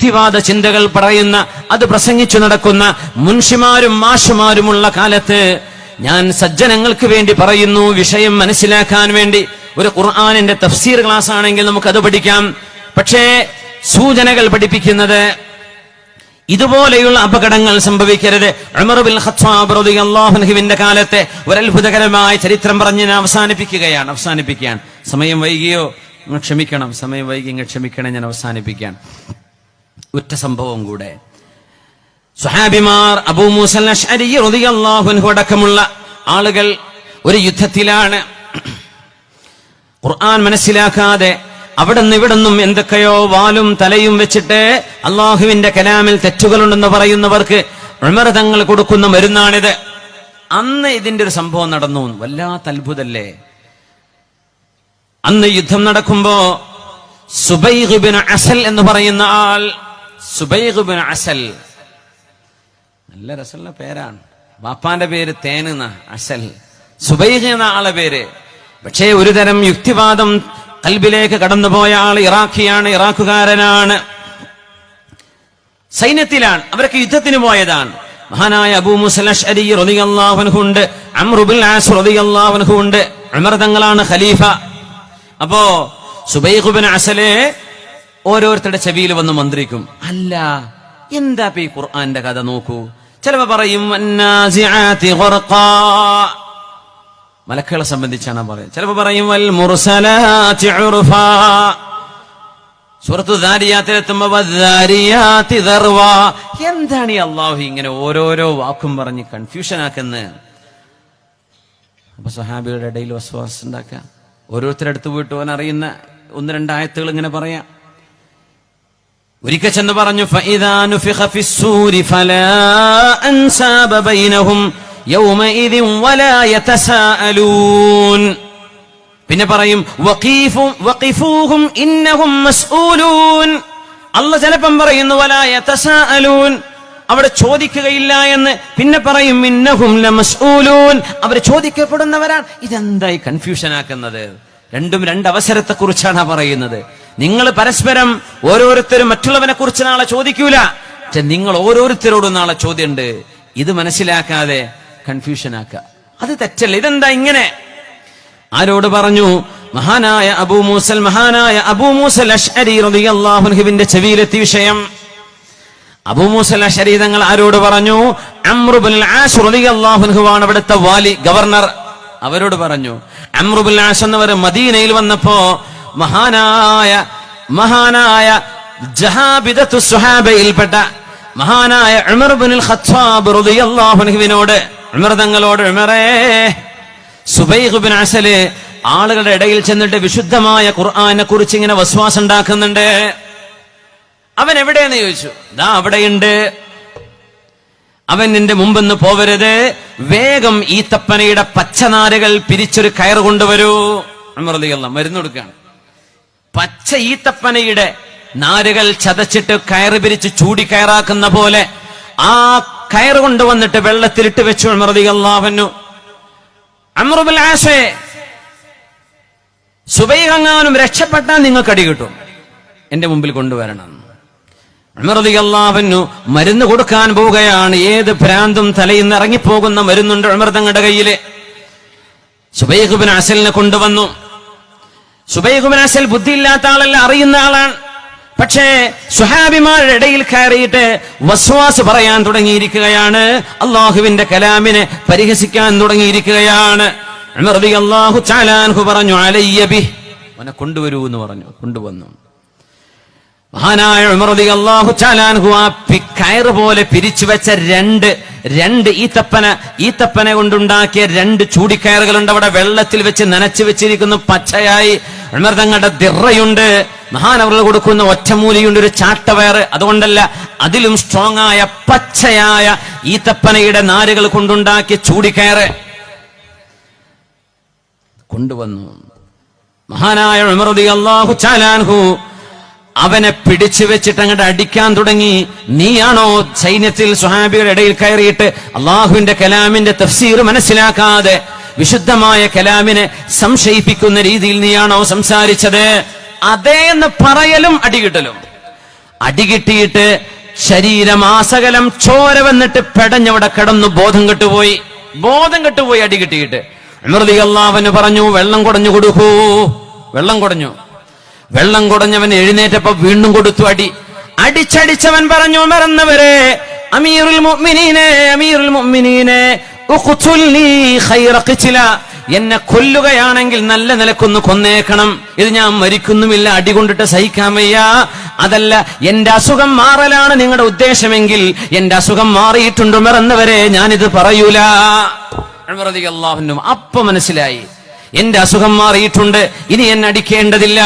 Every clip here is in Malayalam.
യുക്തിവാദ ചിന്തകൾ പറയുന്ന അത് പ്രസംഗിച്ചു നടക്കുന്ന മുൻഷിമാരും മാഷുമാരുമുള്ള കാലത്ത് ഞാൻ സജ്ജനങ്ങൾക്ക് വേണ്ടി പറയുന്നു വിഷയം മനസ്സിലാക്കാൻ വേണ്ടി. ഒരു ഖുർആാനിന്റെ തഫ്സീർ ക്ലാസ് ആണെങ്കിൽ നമുക്കത് പഠിക്കാം. പക്ഷേ സൂചനകൾ പഠിപ്പിക്കുന്നത് ഇതുപോലെയുള്ള അപകടങ്ങൾ സംഭവിക്കരുത്. അൻഹുവിന്റെ കാലത്തെ ഒരു അത്ഭുതകരമായ ചരിത്രം പറഞ്ഞ് ഞാൻ അവസാനിപ്പിക്കുകയാണ് അവസാനിപ്പിക്കുകയാണ്. സമയം വൈകിയോ? ക്ഷമിക്കണം സമയം വൈകി ക്ഷമിക്കണം ഞാൻ അവസാനിപ്പിക്കാൻ ഒറ്റ സംഭവം കൂടെ. സുഹാബിമാർ അബൂ അൻഹു അടക്കമുള്ള ആളുകൾ ഒരു യുദ്ധത്തിലാണ്. ഖുർആൻ മനസ്സിലാക്കാതെ അവിടെ നിന്ന് ഇവിടെ നിന്നും എന്തൊക്കെയോ വാലും തലയും വെച്ചിട്ട് അള്ളാഹുവിന്റെ കലാമിൽ തെറ്റുകളുണ്ടെന്ന് പറയുന്നവർക്ക് ഉമർ തങ്ങൾ കൊടുക്കുന്ന മരുന്നാണിത്. അന്ന് ഇതിന്റെ ഒരു സംഭവം നടന്നു. വല്ലാത്ത അത്ഭുതല്ലേ? അന്ന് യുദ്ധം നടക്കുമ്പോ സുബൈബിൻ ബിൻ അസൽ എന്ന് പറയുന്ന ആൾ സുബൈഖ് ബിൻ അസൽ. നല്ല രസമുള്ള പേരാണ്. ബാപ്പാന്റെ പേര് തേനെന്ന അസൽ. സുബൈഹ് എന്ന ആളെ പേര്. പക്ഷേ ഒരു തരം യുക്തിവാദം കൽബിലേക്ക് കടന്നുപോയ ആൾ ഇറാഖിയാണ് ഇറാഖുകാരനാണ്. സൈന്യത്തിലാണ് അവരൊക്കെ യുദ്ധത്തിന് പോയതാണ്. മഹാനായ അബൂ മുസലഷ് അലി റതിയല്ലാവൻഹുണ്ട് അമ്രുബുൽ ആസ് റതിയല്ലാവൻഹുണ്ട് ഉമർ തങ്ങളാണ് ഖലീഫ. അപ്പോ സുബൈഖുബിൻ അസലെ ഓരോരുത്തരുടെ ചെവിയിൽ വന്ന് മന്ത്രിക്കും. അല്ല എന്താ ഈ ഖുർആന്റെ കഥ നോക്കൂ? ചിലവ പറയും. മലക്കുകളെ സംബന്ധിച്ചാണ് പറയുന്നത്. ചിലപ്പോ പറയും ദർവാ. എന്താണ് ഈ അള്ളാഹു ഇങ്ങനെ ഓരോരോ വാക്കും പറഞ്ഞ് കൺഫ്യൂഷൻ ആക്കുന്ന? അപ്പൊ സഹാബികളുടെ ഇടയിൽ വസ്വാസ് ഓരോരുത്തരുടെ അടുത്ത് പോയിട്ട് ഓൻ അറിയുന്ന ഒന്ന് രണ്ടായത്തുകൾ ഇങ്ങനെ പറയാം. ഒരിക്കൽ ചെന്ന് പറഞ്ഞു പിന്നെ പറയും അല്ല ചിലപ്പം പറയുന്നു അവിടെ ചോദിക്കുകയില്ല എന്ന് പിന്നെ പറയും ഇന്നഹും അവർ ചോദിക്കപ്പെടുന്നവരാണ്. ഇതെന്തായി കൺഫ്യൂഷൻ ആക്കുന്നത്? രണ്ടും രണ്ട് അവസരത്തെ കുറിച്ചാണ് പറയുന്നത്. നിങ്ങൾ പരസ്പരം ഓരോരുത്തരും മറ്റുള്ളവനെ കുറിച്ച് നാളെ ചോദിക്കൂല. പക്ഷെ നിങ്ങൾ ഓരോരുത്തരോടും നാളെ ചോദ്യമുണ്ട്. ഇത് മനസ്സിലാക്കാതെ കൺഫ്യൂഷൻ ആക്കുക. അത് തെറ്റല്ല. ഇതെന്താ ഇങ്ങനെ? ആരോട് പറഞ്ഞു? മഹാനായ അബൂ മൂസൽ മഹാനായ അബൂ മൂസൽ അഷ്അരി ചെവിയിലെത്തി വിഷയം. അബൂ മൂസൽ അഷ്അരി തങ്ങൾ ആരോട് പറഞ്ഞു? അമ്രുബുൽ ആസ് അവിടുത്തെ വാലി ഗവർണർ. അവരോട് പറഞ്ഞു അമ്രുബുൽ ആസ് എന്നവർ മദീനയിൽ വന്നപ്പോ മഹാനായ മഹാനായ ജഹാബിദത്തു സുഹാബയിൽപ്പെട്ട മഹാനായ ഉമർ ബിനുൽ ഖത്താബ് റളിയല്ലാഹു അൻഹുവിനോട് ഉമർ തങ്ങളോട് ഉമറേ സുബൈഖ് ബിൻ അസൽ ആളുകളുടെ ഇടയിൽ ചെന്നിട്ട് വിശുദ്ധമായ ഖുർആനെ കുറിച്ച് ഇങ്ങനെ വസ്വാസം ഉണ്ടാക്കുന്നുണ്ട്. അവൻ എവിടെയെന്ന് ചോദിച്ചു ദാ അവിടെയുണ്ട്. അവൻ നിന്റെ മുമ്പെന്ന് പോവരുത്. വേഗം ഈ തപ്പനയുടെ പച്ചനാരുകൾ പിരിച്ചൊരു കയർ കൊണ്ടുവരൂ. അമൃതികള മരുന്ന് കൊടുക്കുകയാണ് പച്ച ഈത്തപ്പനയുടെ നാരുകൾ ചതച്ചിട്ട് കയറ് പിരിച്ച് ചൂടി കയറാക്കുന്ന പോലെ ആ കയർ കൊണ്ടുവന്നിട്ട് വെള്ളത്തിലിട്ട് വെച്ചു അമൃതിയല്ലാവന്നു അമ്രുബുൽ സുബൈ സുബൈഹങ്ങാനും രക്ഷപ്പെട്ടാൽ നിങ്ങൾക്ക് അടി കിട്ടും. എന്റെ മുമ്പിൽ കൊണ്ടുവരണം. അമൃതിയല്ലാവന്നു മരുന്ന് കൊടുക്കാൻ പോവുകയാണ്. ഏത് ഭ്രാന്തും തലയിൽ നിന്ന് ഇറങ്ങിപ്പോകുന്ന മരുന്നുണ്ട് അമൃതങ്ങളുടെ കയ്യിൽ? സുബൈഖുബിൻ അസലിനെ കൊണ്ടുവന്നു. സുബൈഖുബിൻ അസൽ ബുദ്ധിയില്ലാത്ത ആളല്ല അറിയുന്ന ആളാണ്. പക്ഷേ സുഹാബിമാരുടെ ഇടയിൽ കയറിയിട്ട് വസ്വാസ് പറയാൻ തുടങ്ങിയിരിക്കുകയാണ്. അള്ളാഹുവിന്റെ കലാമിനെ പരിഹസിക്കാൻ തുടങ്ങിയിരിക്കുകയാണ്. ഉമർ അള്ളാഹു ചാലാൻഹു പറഞ്ഞു അലയ്യബി അവനെ കൊണ്ടുവരൂ എന്ന് പറഞ്ഞു കൊണ്ടുവന്നു. മഹാനായ ഉമർ അള്ളാഹു ചാലാൻഹു ആ കയറ് പോലെ പിരിച്ചു വെച്ച രണ്ട് രണ്ട് ഈത്തപ്പന ഈത്തപ്പന കൊണ്ടുണ്ടാക്കിയ രണ്ട് ചൂടിക്കയറുകളുണ്ട്. അവിടെ വെള്ളത്തിൽ വെച്ച് നനച്ചു വെച്ചിരിക്കുന്നു. പച്ചയായി ഉമർ തങ്ങളുടെ ദിറയുണ്ട്. മഹാനവറിൽ കൊടുക്കുന്ന ഒറ്റമൂലിയുണ്ട്. ഒരു ചാട്ടവയറ് അതുകൊണ്ടല്ല അതിലും സ്ട്രോങ് ആയ പച്ചയായ ഈത്തപ്പനയുടെ നാരുകൾ കൊണ്ടുണ്ടാക്കിയ ചൂടിക്കയറ്. കൊണ്ടുവന്നു. മഹാനായ ഉമറുദി അള്ളാഹു ചാലാൻഹു അവനെ പിടിച്ചു വെച്ചിട്ട് അങ്ങോട്ട് അടിക്കാൻ തുടങ്ങി. നീയാണോ സൈന്യത്തിൽ സുഹാബിയുടെ ഇടയിൽ കയറിയിട്ട് അള്ളാഹുവിന്റെ കലാമിന്റെ തഫ്സീർ മനസ്സിലാക്കാതെ വിശുദ്ധമായ കലാമിനെ സംശയിപ്പിക്കുന്ന രീതിയിൽ നീയാണോ സംസാരിച്ചത്? അതേ എന്ന് പറയലും അടികിട്ടലും. അടികിട്ടിയിട്ട് ശരീരമാസകലം ചോര വന്നിട്ട് പെടഞ്ഞവിടെ കിടന്നു ബോധം കെട്ടുപോയി. ബോധം കെട്ടുപോയി അടികിട്ടിയിട്ട്. അമൃതി അള്ളാവന് പറഞ്ഞു വെള്ളം കുടഞ്ഞു കൊടുക്കൂ. വെള്ളം കുടഞ്ഞു. വെള്ളം കുടഞ്ഞവൻ എഴുന്നേറ്റപ്പോ വീണ്ടും കൊടുത്തു അടി. അടിച്ചടിച്ചവൻ പറഞ്ഞു മറന്നവരെ അമീറുൽ മുഅ്മിനീനെ അമീറുൽ മുഅ്മിനീനെ ഖൈറ എന്നെ കൊല്ലുകയാണെങ്കിൽ നല്ല നിലക്കൊന്ന് കൊന്നേക്കണം. ഇത് ഞാൻ മരിക്കുന്നുമില്ല അടികൊണ്ടിട്ട് സഹിക്കാൻ വയ്യ. അതല്ല എന്റെ അസുഖം മാറലാണ് നിങ്ങളുടെ ഉദ്ദേശമെങ്കിൽ എന്റെ അസുഖം മാറിയിട്ടുണ്ട് മറന്നവരെ ഞാനിത് പറയൂല. അപ്പൊ മനസ്സിലായി. എന്റെ അസുഖം മാറിയിട്ടുണ്ട് ഇനി എന്നെ അടിക്കേണ്ടതില്ല.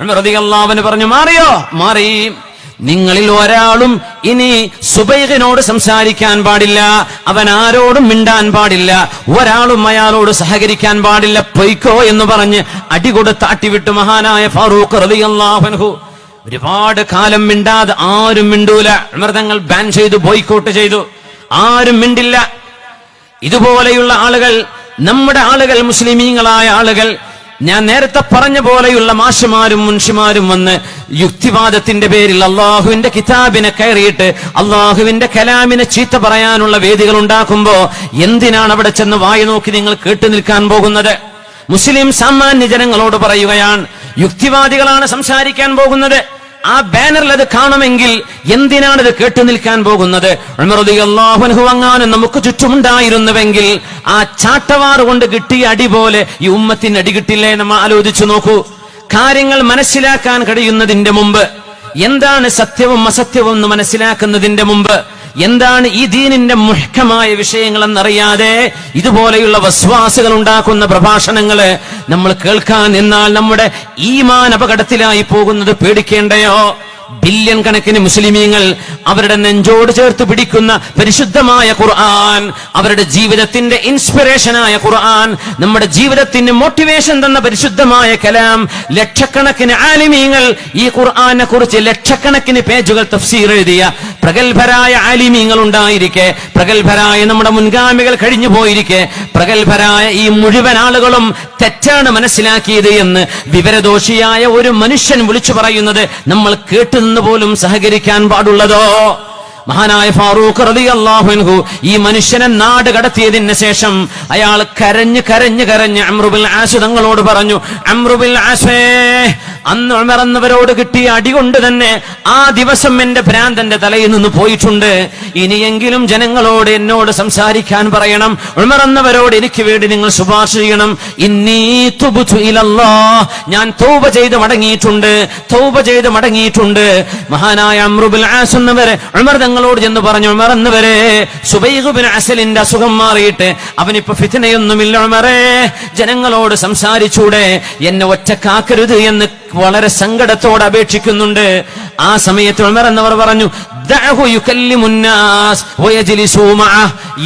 അള്ളാഹുന് പറഞ്ഞു മാറിയോ? മാറി. നിങ്ങളിൽ ഒരാളും ഇനി സുബൈഖിനോട് സംസാരിക്കാൻ പാടില്ല. അവൻ ആരോടും മിണ്ടാൻ പാടില്ല. ഒരാളും അയാളോട് സഹകരിക്കാൻ പാടില്ല. പൊയ്ക്കോ എന്ന് പറഞ്ഞ് അടികൊടുത്ത് അട്ടിവിട്ട് മഹാനായ ഫാറൂഖ് റളിയല്ലാഹു ഒരുപാട് കാലം മിണ്ടാതെ ആരും മിണ്ടൂല. മൃതങ്ങൾ ബാൻ ചെയ്തു ബോയ്ക്കോട്ട് ചെയ്തു. ആരും മിണ്ടില്ല. ഇതുപോലെയുള്ള ആളുകൾ നമ്മുടെ ആളുകൾ മുസ്ലിമീങ്ങളായ ആളുകൾ ഞാൻ നേരത്തെ പറഞ്ഞ പോലെയുള്ള മാഷമാരും മുൻഷിമാരും വന്ന് യുക്തിവാദത്തിന്റെ പേരിൽ അള്ളാഹുവിന്റെ കിതാബിനെ കയറിയിട്ട് അള്ളാഹുവിന്റെ കലാമിനെ ചീത്ത പറയാനുള്ള വേദികൾ ഉണ്ടാക്കുമ്പോ എന്തിനാണ് അവിടെ ചെന്ന് വായി നോക്കി നിങ്ങൾ കേട്ടു നിൽക്കാൻ പോകുന്നത്? മുസ്ലിം സാമാന്യ ജനങ്ങളോട് പറയുകയാണ് യുക്തിവാദികളാണ് സംസാരിക്കാൻ പോകുന്നത്. ആ ബാനറിൽ അത് കാണുമെങ്കിൽ എന്തിനാണ് ഇത് കേട്ടു നിൽക്കാൻ പോകുന്നത്? നമുക്ക് ചുറ്റുമുണ്ടായിരുന്നുവെങ്കിൽ ആ ചാട്ടവാറ് കൊണ്ട് കിട്ടിയ അടി പോലെ ഈ ഉമ്മത്തിന് അടി കിട്ടില്ലേ നമ്മൾ ആലോചിച്ചു നോക്കൂ. കാര്യങ്ങൾ മനസ്സിലാക്കാൻ കഴിയുന്നതിന്റെ മുമ്പ്. എന്താണ് സത്യവും അസത്യവും എന്ന് മനസ്സിലാക്കുന്നതിന്റെ മുമ്പ്? എന്താണ് ഈ ദീനിന്റെ മുഹ്കമായ വിഷയങ്ങളെന്നറിയാതെ ഇതുപോലെയുള്ള വസ്വാസുകൾ ഉണ്ടാക്കുന്ന പ്രഭാഷണങ്ങൾ നമ്മൾ കേൾക്കാൻ നിന്നാൽ നമ്മുടെ ഈമാൻ അപകടത്തിലായി പോകുന്നത് പേടിക്കേണ്ടയോ? ബില്യൺ കണക്കിന് മുസ്ലിമീങ്ങൾ അവരുടെ നെഞ്ചോട് ചേർത്ത് പിടിക്കുന്ന പരിശുദ്ധമായ ഖുർആൻ അവരുടെ ജീവിതത്തിന്റെ ഇൻസ്പിറേഷനായ ഖുർആൻ നമ്മുടെ ജീവിതത്തിന് മോട്ടിവേഷൻ തന്ന പരിശുദ്ധമായ കലാം. ലക്ഷക്കണക്കിന് ആലിമീങ്ങൾ ഈ ഖുർആനെ കുറിച്ച് ലക്ഷക്കണക്കിന് പേജുകൾ തഫ്സീർ എഴുതിയ പ്രഗത്ഭരായ ആലിമീങ്ങൾ ഉണ്ടായിരിക്കെ പ്രഗത്ഭരായ നമ്മുടെ മുൻഗാമികൾ കഴിഞ്ഞു പോയിരിക്കെ പ്രഗത്ഭരായ ഈ മുഴുവൻ ആളുകളും തെറ്റാണ് മനസ്സിലാക്കിയത് എന്ന് വിവരദോഷിയായ ഒരു മനുഷ്യൻ വിളിച്ചു പറയുന്നത് നമ്മൾ കേട്ടുനിന്ന് പോലും സഹകരിക്കാൻ പാടുള്ളതോ? മഹാനായ ഫാറൂഖ് റളിയല്ലാഹു അൻഹു ഈ മനുഷ്യനെ നാട് കടത്തിയതിന് ശേഷം അയാൾ കരഞ്ഞ് കരഞ്ഞ് കരഞ്ഞ് അമ്രുബിൽ ആശു തങ്ങളോട് പറഞ്ഞു അമ്രുബിൽ ആശേ അന്ന് ഉമറന്നവരോട് കിട്ടിയ അടി കൊണ്ട് തന്നെ ആ ദിവസം എന്റെ ഭ്രാന്തന്റെ തലയിൽ നിന്ന് പോയിട്ടുണ്ട്. ഇനിയെങ്കിലും ജനങ്ങളോട് എന്നോട് സംസാരിക്കാൻ പറയണം. ഉമറന്നവരോട് എനിക്ക് വേണ്ടി നിങ്ങൾ ശുപാർശ ചെയ്യണം. ഇന്നീ ഇലല്ലാഹ്. ഞാൻ തൗബ ചെയ്ത് മടങ്ങിയിട്ടുണ്ട്. തൗബ ചെയ്ത് മടങ്ങിയിട്ടുണ്ട്. മഹാനായ അമ്രുബിൽ ആസ് എന്നവരെ ഉമർ തങ്ങളോട് ചെന്ന് പറഞ്ഞു ഉമർ എന്നവരെ സുബൈഖുബിൻ അസലിന്റെ അസുഖം മാറിയിട്ട് അവനിപ്പോ ഫിത്തനയൊന്നുമില്ല ഉമറേ. ജനങ്ങളോട് സംസാരിച്ചൂടെ. എന്നെ ഒറ്റക്കാക്കരുത് എന്ന് വളരെ സങ്കടത്തോടെ അപേക്ഷിക്കുന്നുണ്ട്. ആ സമയത്ത് ഉമർ എന്നവർ പറഞ്ഞു.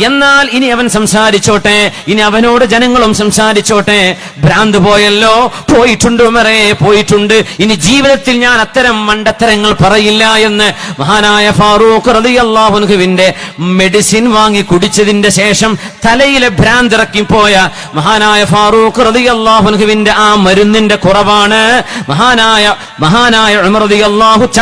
എന്നാൽ ഇനി അവൻ സംസാരിച്ചോട്ടെ ഇനി അവനോട് ജനങ്ങളും സംസാരിച്ചോട്ടെ. ഭ്രാന്ത് പോയല്ലോ പോയിട്ടുണ്ട് ഉമറേ പോയിട്ടുണ്ട്. ഇനി ജീവിതത്തിൽ ഞാൻ അത്തരം മണ്ടത്തരങ്ങൾ പറയില്ല എന്ന് മഹാനായ ഫാറൂഖ് റളിയല്ലാഹുവിന്റെ മെഡിസിൻ വാങ്ങി കുടിച്ചതിന്റെ ശേഷം തലയിലെ ഭ്രാന്ത് പോയ മഹാനായ ഫാറൂഖ് റളിയല്ലാഹുവിന്റെ ആ മരുന്നിന്റെ കുറവാണ്. മഹാനായ മഹാനായ ഉമർ റളിയല്ലാഹു ചാലാൻഹു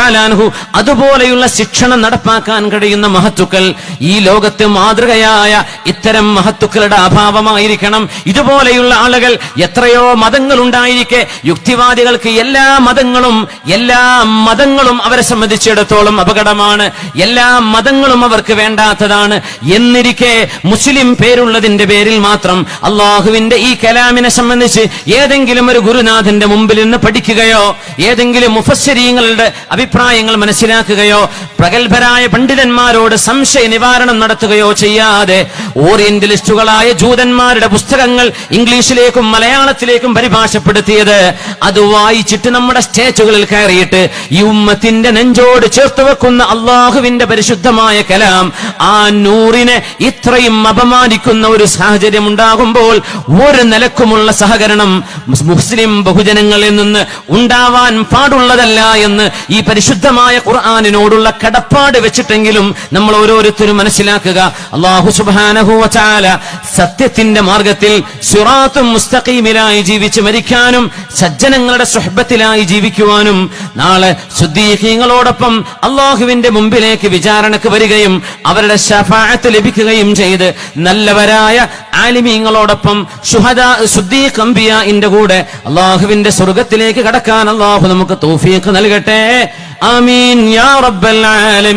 അതുപോലെയുള്ള ശിക്ഷണം നടപ്പാക്കാൻ കഴിയുന്ന മഹത്തുക്കൾ ഈ ലോകത്ത് മാതൃകയായ ഇത്തരം മഹത്തുക്കളുടെ അഭാവമായിരിക്കണം. ഇതുപോലെയുള്ള ആളുകൾ എത്രയോ മതങ്ങൾ ഉണ്ടായിരിക്കെ യുക്തിവാദികൾക്ക് എല്ലാ മതങ്ങളും എല്ലാ മതങ്ങളും അവരെ സംബന്ധിച്ചിടത്തോളം അപകടമാണ്. എല്ലാ മതങ്ങളും അവർക്ക് വേണ്ടാത്തതാണ്. എന്നിരിക്കെ മുസ്ലിം പേരുള്ളതിന്റെ പേരിൽ മാത്രം അള്ളാഹുവിന്റെ ഈ കലാമിനെ സംബന്ധിച്ച് ഏതെങ്കിലും ഒരു ഗുരുനാഥന്റെ മുമ്പിൽ നിന്ന് പഠിക്കുകയോ ഏതെങ്കിലും മുഫസ്സരീങ്ങളുടെ അഭിപ്രായങ്ങൾ മനസ്സിലാക്കുകയോ പ്രഗത്ഭരായ പണ്ഡിതന്മാരോട് സംശയ നിവാരണം നടത്തുകയോ ചെയ്യാതെ ഓറിയന്റലിസ്റ്റുകളായ ജൂതന്മാരുടെ പുസ്തകങ്ങൾ ഇംഗ്ലീഷിലേക്കും മലയാളത്തിലേക്കും പരിഭാഷപ്പെടുത്തിയത് അത് വായിച്ചിട്ട് നമ്മുടെ സ്റ്റേറ്റുകളിൽ കയറിയിട്ട് ഈ ഉമ്മത്തിന്റെ നെഞ്ചോട് ചേർത്ത് വെക്കുന്ന അള്ളാഹുവിന്റെ പരിശുദ്ധമായ കലാം ആ നൂറിനെ ഇത്രയും അപമാനിക്കുന്ന ഒരു സാഹചര്യം ഉണ്ടാകുമ്പോൾ ഒരു നിലക്കുമുള്ള സഹകരണം മുസ്ലിം ബഹുജനങ്ങളിൽ നിന്ന് ഉണ്ടാവാൻ പാടുള്ളതല്ല എന്ന് ഈ പരിശുദ്ധമായ ഖുർആാനിനോടുള്ള കടപ്പാട് വെച്ചിട്ടെങ്കിലും നമ്മൾ ഓരോരുത്തരും മനസ്സിലാക്കുക. അള്ളാഹു സുബാനഹുവചാല സത്യത്തിന്റെ മാർഗത്തിൽ സുറാത്തും മുസ്തഖീമിലായി ജീവിച്ച് മരിക്കാനും സജ്ജനങ്ങളുടെ സുഹബത്തിലായി ജീവിക്കുവാനും നാളെ ശുദ്ധീഹീങ്ങളോടൊപ്പം അള്ളാഹുവിന്റെ മുമ്പിലേക്ക് വിചാരണക്ക് വരികയും അവരുടെ ഷഫാഅത്ത് ലഭിക്കുകയും ചെയ്ത് നല്ലവരായ ആലിമീങ്ങളോടൊപ്പം സുദ്ദീഖ് അംബിയാഇന്റെ കൂടെ അള്ളാഹുവിന്റെ സ്വർഗത്തിലേക്ക് കടക്കാൻ അള്ളാഹു നമുക്ക് തൗഫീഖ് നൽകട്ടെ. ആമീൻ. യാ റബ്ബൽ ആലമീൻ.